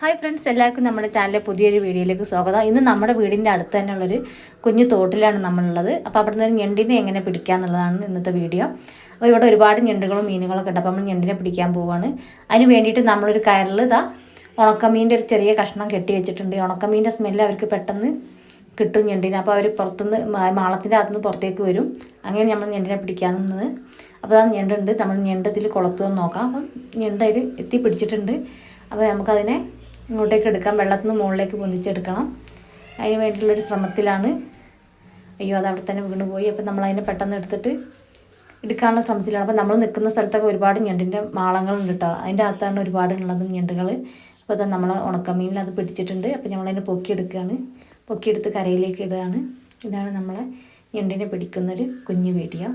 Hi friends എല്ലാവർക്കും നമ്മുടെ ചാനലിലെ പുതിയൊരു വീഡിയോയിലേക്ക് സ്വാഗതം. ഇന്ന് നമ്മുടെ വീടിന്റെ അടുത്ത് തന്നെയുള്ളൊരു കുഞ്ഞു തോട്ടിലാണ് നമ്മളുള്ളത്. അപ്പോൾ അവിടെ നിന്ന് ഞണ്ടിനെ എങ്ങനെ പിടിക്കുക എന്നുള്ളതാണ് ഇന്നത്തെ വീഡിയോ. അപ്പോൾ ഇവിടെ ഒരുപാട് ഞണ്ടുകളും മീനുകളൊക്കെ ഉണ്ട്. അപ്പോൾ നമ്മൾ ഞണ്ടിനെ പിടിക്കാൻ പോവുകയാണ് അതിന് വേണ്ടിയിട്ട് നമ്മളൊരു കയറിൽ ഇതാ ഉണക്കമീന്റെ ഒരു ചെറിയ കഷ്ണം കെട്ടി വെച്ചിട്ടുണ്ട്. ഉണക്കമീന്റെ സ്മെല്ല് അവർക്ക് പെട്ടെന്ന് കിട്ടും ഞണ്ടിനെ. അപ്പോൾ അവർ പുറത്തുനിന്ന് മാളത്തിന്റെ അകത്തുനിന്ന് പുറത്തേക്ക് വരും. അങ്ങനെ നമ്മൾ ഞണ്ടിനെ പിടിക്കാൻ നിന്നത്. അപ്പോൾ ആ ഞണ്ടുണ്ട്. നമ്മൾ ഞണ്ടത്തിൽ കൊളത്തുമെന്ന് നോക്കാം. അപ്പം ഞണ്ടതിൽ എത്തി പിടിച്ചിട്ടുണ്ട്. അപ്പോൾ നമുക്കതിനെ ഇങ്ങോട്ടേക്ക് എടുക്കാം. വെള്ളത്തിൽ നിന്ന് മുകളിലേക്ക് പൊന്തിച്ചെടുക്കണം. അതിന് വേണ്ടിയിട്ടുള്ളൊരു ശ്രമത്തിലാണ്. അയ്യോ അത് അവിടെ തന്നെ വീണ് പോയി. അപ്പം നമ്മൾ അതിനെ പെട്ടെന്ന് എടുത്തിട്ട് എടുക്കാനുള്ള ശ്രമത്തിലാണ്. അപ്പം നമ്മൾ നിൽക്കുന്ന സ്ഥലത്തൊക്കെ ഒരുപാട് ഞണ്ടിന്റെ മാളങ്ങളുണ്ട് കേട്ടോ അതിന്റെ അകത്താണ് ഒരുപാട് ഉള്ളതും ഞണ്ടുകൾ അപ്പോൾ അത് നമ്മൾ ഉണക്കമീനിൽ അത് പിടിച്ചിട്ടുണ്ട്. അപ്പോൾ നമ്മളതിനെ പൊക്കിയെടുക്കുകയാണ്. പൊക്കിയെടുത്ത് കരയിലേക്ക് ഇടുകയാണ്. ഇതാണ് നമ്മളെ ഞണ്ടിനെ പിടിക്കുന്നൊരു കുഞ്ഞു വീഡിയോ.